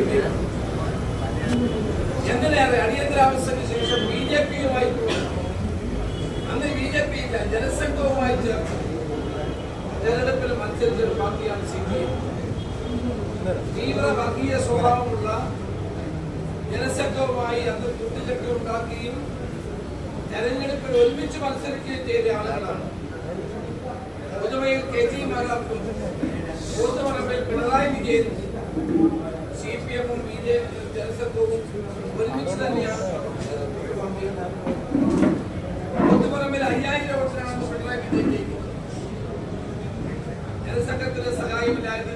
M എന്തിനേറെ അടിയന്തരാവസ്ഥയ്ക്ക് ശേഷം B J പിയുമായി? അന്ന് ബി ജെ പി ഇല്ല ജനസംഘവുമായി ചേർന്ന്. തെരഞ്ഞെടുപ്പിൽ മത്സരിച്ച ഒരു പാർട്ടിയാണ് സി പി എം തീവ്ര വർഗീയ സ്വഭാവമുള്ള ജനസംഘവുമായി അന്ന് കൂട്ടുകെട്ട് ഉണ്ടാക്കുകയും തെരഞ്ഞെടുപ്പിൽ ഒരുമിച്ച് മത്സരിക്കുകയും ചെയ്ത ആളുകളാണ്. പുതുവയിൽ കെ ജി മാരാർക്കും കൂത്തുപറമ്പിൽ പിണറായി പി ജനസംഘവും ഒരുമിച്ച് തന്നെയാണ് കൂത്തുപറമ്പിൽ അയ്യായിരം വോട്ടിനാണ് പിണറായി വിജയൻ ജയിക്കുന്നത് ജനസംഘത്തിന് സഹായമില്ലായിരുന്നു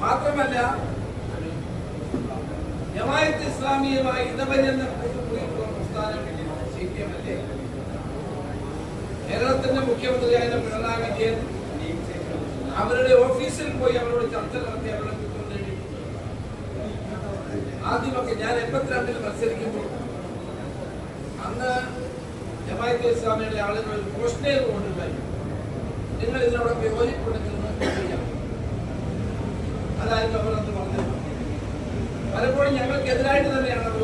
മാത്രമല്ല ജമായത്ത് ഇസ്ലാമിയുമായി ഇടപെടുന്ന കൂട്ടുകൂടിയിട്ടുള്ള പ്രസ്ഥാനം സി പി എം അല്ലേ? കേരളത്തിന്റെ മുഖ്യമന്ത്രിയായ പിണറായി വിജയൻ അവരുടെ ഓഫീസിൽ പോയി അവരോട് ചർച്ച നടത്തി അവരുടെ കുറ്റം ആദ്യമൊക്കെ ഞാൻ എൺപത്തിരണ്ടിൽ മത്സരിക്കുമ്പോൾ അന്ന് ജമായത്ത് ഇസ്ലാമിയുടെ ആളുകൾ ഒരു ക്വസ്റ്റനെയർ കൊണ്ടുണ്ടായി. നിങ്ങൾ ഇതിനോടൊക്കെ യോജിപ്പുണ്ടെങ്കിൽ അതായത് അവർ അന്ന് പറഞ്ഞത്. പലപ്പോഴും ഞങ്ങൾക്കെതിരായിട്ട് തന്നെയാണ് അവർ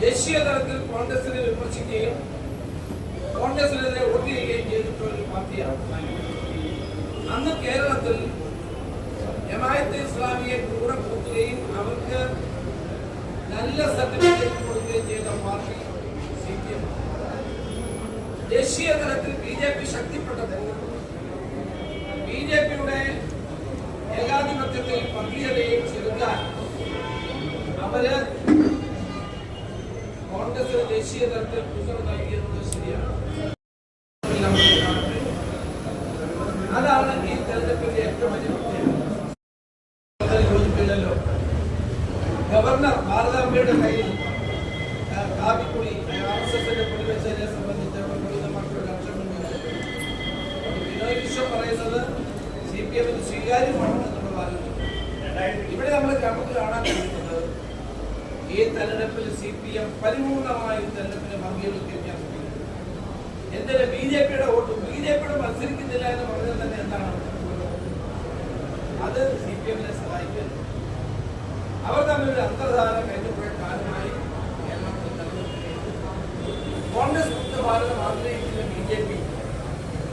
ദേശീയ തലത്തിൽ കോൺഗ്രസിനെ വിമർശിക്കുകയും കോൺഗ്രസിനെതിരെ വോട്ട് ചെയ്യുകയും ചെയ്തിട്ടുള്ള ഒരു പാർട്ടിയാണ് അന്ന് കേരളത്തിൽ ജമായത്ത് ഇസ്ലാമിയെ കൂടെ കൂട്ടുകയും അവർക്ക് നല്ല സർട്ടിഫിക്കറ്റ് കൊടുക്കുകയും ചെയ്ത പാർട്ടി സി പി എം. ദേശീയ തലത്തിൽ ബി ജെ പി ശക്തിപ്പെട്ടത് ബി ജെ പിയുടെ ഏകാധിപത്യത്തെയും വർഗീയതയെയും ചെറുക്കാൻ അവർ കോൺഗ്രസ് ദേശീയ തലത്തിൽ പിന്തുണ നൽകിയെന്നത് ശരിയാണ്. അതാണ് ഈ തെരഞ്ഞെടുപ്പിന്റെ ഏറ്റവും വലിയ ഭാരതാംബയുടെ കയ്യിൽ ആ, കാപ്പിക്കുടി ആർ എസ് എസിന്റെ കൊടിവെച്ചതിനെ സംബന്ധിച്ച് മറ്റൊരു ലക്ഷ്യമുണ്ട് ബിനോയ് വിശ്വം പറയുന്നത് സി പി എമ്മിന് സ്വീകാര്യമാണ് എന്നുള്ള വാദം ഇവിടെ നമ്മൾ നമുക്ക് കാണാൻ കഴിയുന്നത് ഈ തെരഞ്ഞെടുപ്പിൽ സി പി എം പരിപൂർണമായും തെരഞ്ഞെടുപ്പിനെ വർഗീയവൽക്കരിക്കാൻ എന്തിന് ബി ജെ പിയുടെ വോട്ട്? ബി ജെ പിയുടെ മത്സരിക്കുന്നില്ല എന്ന് പറഞ്ഞാൽ തന്നെ എന്താണ്? അത് സി പി എമ്മിനെ സഹായിക്കുന്നു അവർ തമ്മിൽ ഒരു അന്തർധാര കഴിഞ്ഞപ്പോഴേ കാലമായി കേരളത്തിൽ കോൺഗ്രസ് മുക്ത ഭാരതം ആഗ്രഹിക്കുന്ന ബി ജെ പി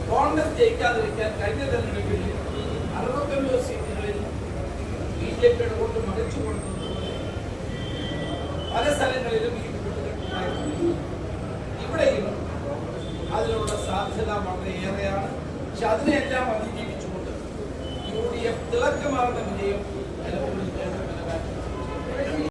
കോൺഗ്രസ് ജയിക്കാതിരിക്കാൻ കഴിഞ്ഞ തെരഞ്ഞെടുപ്പിൽ അറുപത്തൊൻപത് സീറ്റുകളിൽ ബി ജെ പിയുടെ വോട്ട് മറിച്ചു കൊടുക്കുന്നതുപോലെ പല സ്ഥലങ്ങളിലും ഈ ഇവിടെയും അതിനുള്ള സാധ്യത വളരെയേറെയാണ് പക്ഷെ അതിനെല്ലാം അതിജീവിച്ചുകൊണ്ട് യു ഡി എഫ് തിളക്കമാർന്ന വിജയം